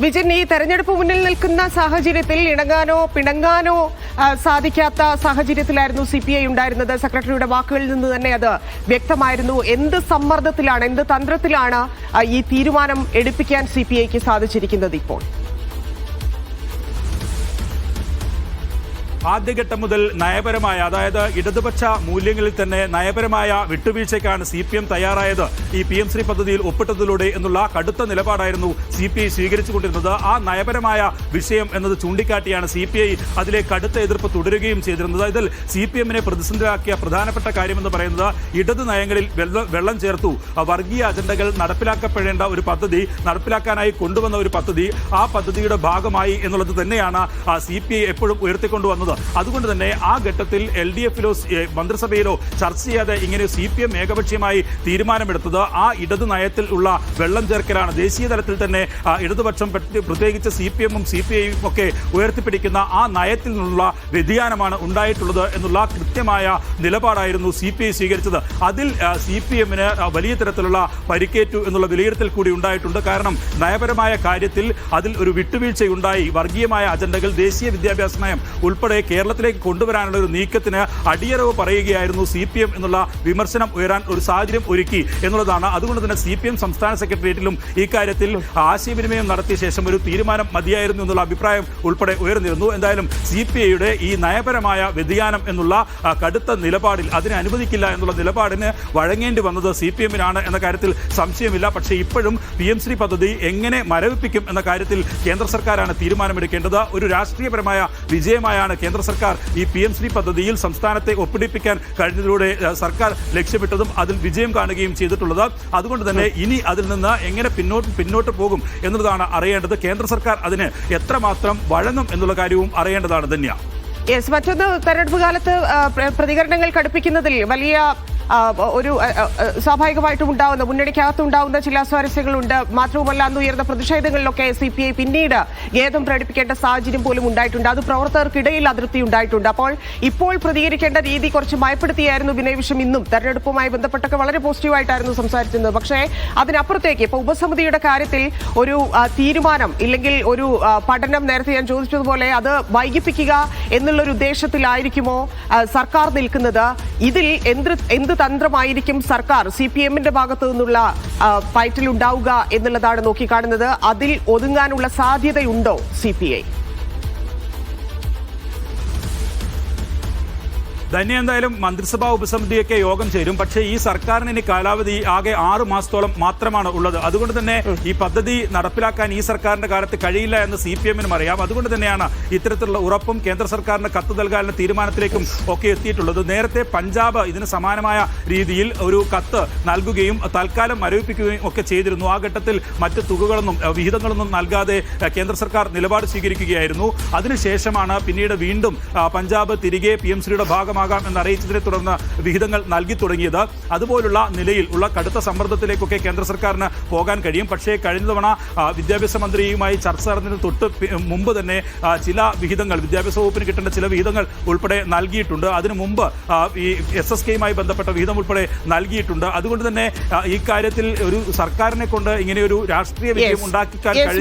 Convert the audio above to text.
വിജിൻ ഈ തെരഞ്ഞെടുപ്പ് മുന്നിൽ നിൽക്കുന്ന സാഹചര്യത്തിൽ ഇണങ്ങാനോ പിണങ്ങാനോ സാധിക്കാത്ത സാഹചര്യത്തിലായിരുന്നു സി പി ഐ ഉണ്ടായിരുന്നത്. സെക്രട്ടറിയുടെ വാക്കുകളിൽ നിന്ന് തന്നെ അത് വ്യക്തമായിരുന്നു. എന്ത് സമ്മർദ്ദത്തിലാണ് എന്ത് തന്ത്രത്തിലാണ് ഈ തീരുമാനം എടുപ്പിക്കാൻ സി പി ഐക്ക് സാധിച്ചിരിക്കുന്നത് ഇപ്പോൾ? ആദ്യഘട്ടം മുതൽ നയപരമായ അതായത് ഇടതുപക്ഷ മൂല്യങ്ങളിൽ തന്നെ നയപരമായ വിട്ടുവീഴ്ചയ്ക്കാണ് സി പി എം തയ്യാറായത്. ഈ പി എം ശ്രീ പദ്ധതിയിൽ ഒപ്പിട്ടതിലൂടെ എന്നുള്ള കടുത്ത നിലപാടായിരുന്നു സി പി ഐ സ്വീകരിച്ചുകൊണ്ടിരുന്നത്. ആ നയപരമായ വിഷയം എന്നത് ചൂണ്ടിക്കാട്ടിയാണ് സി പി ഐ അതിലെ കടുത്ത എതിർപ്പ് തുടരുകയും ചെയ്തിരുന്നത്. ഇതിൽ സി പി എമ്മിനെ പ്രതിസന്ധിയാക്കിയ പ്രധാനപ്പെട്ട കാര്യമെന്ന് പറയുന്നത് ഇടതു നയങ്ങളിൽ വെള്ളം ചേർത്തു. വർഗീയ അജണ്ടകൾ നടപ്പിലാക്കപ്പെടേണ്ട ഒരു പദ്ധതി നടപ്പിലാക്കാനായി കൊണ്ടുവന്ന ഒരു പദ്ധതി ആ പദ്ധതിയുടെ ഭാഗമായി എന്നുള്ളത് തന്നെയാണ് സി പി ഐ എപ്പോഴും ഉയർത്തിക്കൊണ്ടുവന്നത്. അതുകൊണ്ട് തന്നെ ആ ഘട്ടത്തിൽ എൽ ഡി എഫിലോ മന്ത്രിസഭയിലോ ചർച്ച ചെയ്യാതെ ഇങ്ങനെ സി പി എം ഏകപക്ഷീയമായി തീരുമാനമെടുത്തത് ആ ഇടത് നയത്തിൽ ഉള്ള വെള്ളം ചേർക്കലാണ്. ദേശീയ തലത്തിൽ തന്നെ ഇടതുപക്ഷം പ്രത്യേക- പ്രത്യേകിച്ച് സി പി എമ്മും സി പി ഐയും ഒക്കെ ഉയർത്തിപ്പിടിക്കുന്ന ആ നയത്തിൽ നിന്നുള്ള വ്യതിയാനമാണ് ഉണ്ടായിട്ടുള്ളത് എന്നുള്ള കൃത്യമായ നിലപാടായിരുന്നു സി പി ഐ സ്വീകരിച്ചത്. അതിൽ സി പി എമ്മിന് വലിയ തരത്തിലുള്ള പരിക്കേറ്റു എന്നുള്ള വിലയിരുത്തൽ കൂടി ഉണ്ടായിട്ടുണ്ട്. കാരണം നയപരമായ കാര്യത്തിൽ അതിൽ ഒരു വിട്ടുവീഴ്ചയുണ്ടായി. വർഗീയമായ അജണ്ടകൾ ദേശീയ വിദ്യാഭ്യാസ നയം ഉൾപ്പെടെ കേരളത്തിലേക്ക് കൊണ്ടുവരാനുള്ള ഒരു നീക്കത്തിന് അടിയറവ് പറയുകയായിരുന്നു സി പി എം എന്നുള്ള വിമർശനം ഉയരാൻ ഒരു സാഹചര്യം ഒരുക്കി എന്നുള്ളതാണ്. അതുകൊണ്ട് തന്നെ സി പി എം സംസ്ഥാന സെക്രട്ടേറിയറ്റിലും ഇക്കാര്യത്തിൽ ആശയവിനിമയം നടത്തിയ ശേഷം ഒരു തീരുമാനം മതിയായിരുന്നു എന്നുള്ള അഭിപ്രായം ഉൾപ്പെടെ ഉയർന്നിരുന്നു. എന്തായാലും സി പി ഐയുടെ ഈ നയപരമായ വ്യതിയാനം എന്നുള്ള കടുത്ത നിലപാടിൽ അതിനെ അനുവദിക്കില്ല എന്നുള്ള നിലപാടിന് വഴങ്ങേണ്ടി വന്നത് സി പി എമ്മിനാണ് എന്ന കാര്യത്തിൽ സംശയമില്ല. പക്ഷേ ഇപ്പോഴും പി എം ശ്രീ പദ്ധതി എങ്ങനെ മരവിപ്പിക്കും എന്ന കാര്യത്തിൽ കേന്ദ്ര സർക്കാരാണ് തീരുമാനമെടുക്കേണ്ടത്. ഒരു രാഷ്ട്രീയപരമായ വിജയമായാണ് കേന്ദ്ര സർക്കാർ ഈ പി എം ശ്രീ പദ്ധതിയിൽ സംസ്ഥാനത്തെ ഒപ്പിടിപ്പിക്കാൻ കഴിഞ്ഞതിലൂടെ സർക്കാർ ലക്ഷ്യമിട്ടതും അതിൽ വിജയം കാണുകയും ചെയ്തിട്ടുള്ളത്. അതുകൊണ്ട് തന്നെ ഇനി അതിൽ നിന്ന് എങ്ങനെ പിന്നോട്ട് പിന്നോട്ട് പോകും എന്നുള്ളതാണ് അറിയേണ്ടത്. കേന്ദ്ര സർക്കാർ അതിന് എത്രമാത്രം വഴങ്ങും എന്നുള്ള കാര്യവും അറിയേണ്ടതാണ് ധന്യ. യെസ് മറ്റൊന്ന് തെരഞ്ഞെടുപ്പ് കാലത്ത് പ്രതികരണങ്ങൾ കടുപ്പിക്കുന്നതിൽ വലിയ ഒരു സ്വാഭാവികമായിട്ടും ഉണ്ടാവുന്ന മുന്നണിക്കകത്ത് ഉണ്ടാവുന്ന ചില സ്വാരസ്യങ്ങളുണ്ട് മാത്രവുമല്ല അന്ന് ഉയർന്ന പ്രതിഷേധങ്ങളിലൊക്കെ സി പി ഐ പിന്നീട് ഖേദം പ്രകടിപ്പിക്കേണ്ട സാഹചര്യം പോലും ഉണ്ടായിട്ടുണ്ട്. അത് പ്രവർത്തകർക്കിടയിൽ അതിർത്തി ഉണ്ടായിട്ടുണ്ട്. അപ്പോൾ ഇപ്പോൾ പ്രതികരിക്കേണ്ട രീതി കുറച്ച് മയപ്പെടുത്തിയായിരുന്നു വിനയ് വിഷം ഇന്നും. തെരഞ്ഞെടുപ്പുമായി ബന്ധപ്പെട്ടൊക്കെ വളരെ പോസിറ്റീവായിട്ടായിരുന്നു സംസാരിച്ചിരുന്നത്. പക്ഷേ അതിനപ്പുറത്തേക്ക് ഇപ്പൊ ഉപസമിതിയുടെ കാര്യത്തിൽ ഒരു തീരുമാനം ഇല്ലെങ്കിൽ ഒരു പഠനം നേരത്തെ ഞാൻ ചോദിച്ചതുപോലെ അത് വൈകിപ്പിക്കുക എന്നുള്ളൊരു ഉദ്ദേശത്തിലായിരിക്കുമോ സർക്കാർ നിൽക്കുന്നത്? ഇതിൽ എന്ത് എന്ത് തന്ത്രമായിരിക്കും സർക്കാർ സി പി എമ്മിന്റെ ഭാഗത്തു നിന്നുള്ള ഫൈറ്റിൽ ഉണ്ടാവുക എന്നുള്ളതാണ് നോക്കിക്കാണുന്നത്. അതിൽ ഒതുങ്ങാനുള്ള സാധ്യതയുണ്ടോ സി പി ഐ ധന്യ എന്തായാലും മന്ത്രിസഭാ ഉപസമിതിയൊക്കെ യോഗം ചേരും. പക്ഷേ ഈ സർക്കാരിന് ഇനി കാലാവധി ആകെ ആറ് മാസത്തോളം മാത്രമാണ് ഉള്ളത്. അതുകൊണ്ട് തന്നെ ഈ പദ്ധതി നടപ്പിലാക്കാൻ ഈ സർക്കാരിന്റെ കാലത്ത് കഴിയില്ല എന്ന് സി പി എമ്മിനും അറിയാം. അതുകൊണ്ട് തന്നെയാണ് ഇത്തരത്തിലുള്ള ഉറപ്പും കേന്ദ്ര സർക്കാരിന് കത്ത് നൽകാനുള്ള തീരുമാനത്തിലേക്കും ഒക്കെ എത്തിയിട്ടുള്ളത്. നേരത്തെ പഞ്ചാബ് ഇതിന് സമാനമായ രീതിയിൽ ഒരു കത്ത് നൽകുകയും തൽക്കാലം മരവിപ്പിക്കുകയും ഒക്കെ ചെയ്തിരുന്നു. ആ ഘട്ടത്തിൽ മറ്റ് തുകകളൊന്നും വിഹിതങ്ങളൊന്നും നൽകാതെ കേന്ദ്ര സർക്കാർ നിലപാട് സ്വീകരിക്കുകയായിരുന്നു. അതിനുശേഷമാണ് പിന്നീട് വീണ്ടും പഞ്ചാബ് തിരികെ പി എം ശ്രീയുടെ ഭാഗമാകാം എന്ന് അറിയിച്ചതിനെ തുടർന്ന് വിഹിതങ്ങൾ നൽകി തുടങ്ങിയത്. അതുപോലുള്ള നിലയിൽ ഉള്ള കടുത്ത സമ്മർദ്ദത്തിലേക്കൊക്കെ കേന്ദ്ര സർക്കാരിന് പോകാൻ കഴിയും. പക്ഷേ കഴിഞ്ഞ തവണ വിദ്യാഭ്യാസ മന്ത്രിയുമായി ചർച്ച നടന്നതിന് തൊട്ട് മുമ്പ് തന്നെ ചില വിഹിതങ്ങൾ വിദ്യാഭ്യാസ വകുപ്പിന് കിട്ടേണ്ട ചില വിഹിതങ്ങൾ ഉൾപ്പെടെ നൽകിയിട്ടുണ്ട്. അതിനു മുമ്പ് ഈ എസ് എസ് കെയുമായി ബന്ധപ്പെട്ട വിഹിതം ഉൾപ്പെടെ നൽകിയിട്ടുണ്ട്. അതുകൊണ്ട് തന്നെ ഈ കാര്യത്തിൽ ഒരു സർക്കാരിനെ കൊണ്ട് ഇങ്ങനെ ഒരു രാഷ്ട്രീയ വിജയം. ഉണ്ടാക്കിക്കാൻ കഴിഞ്ഞു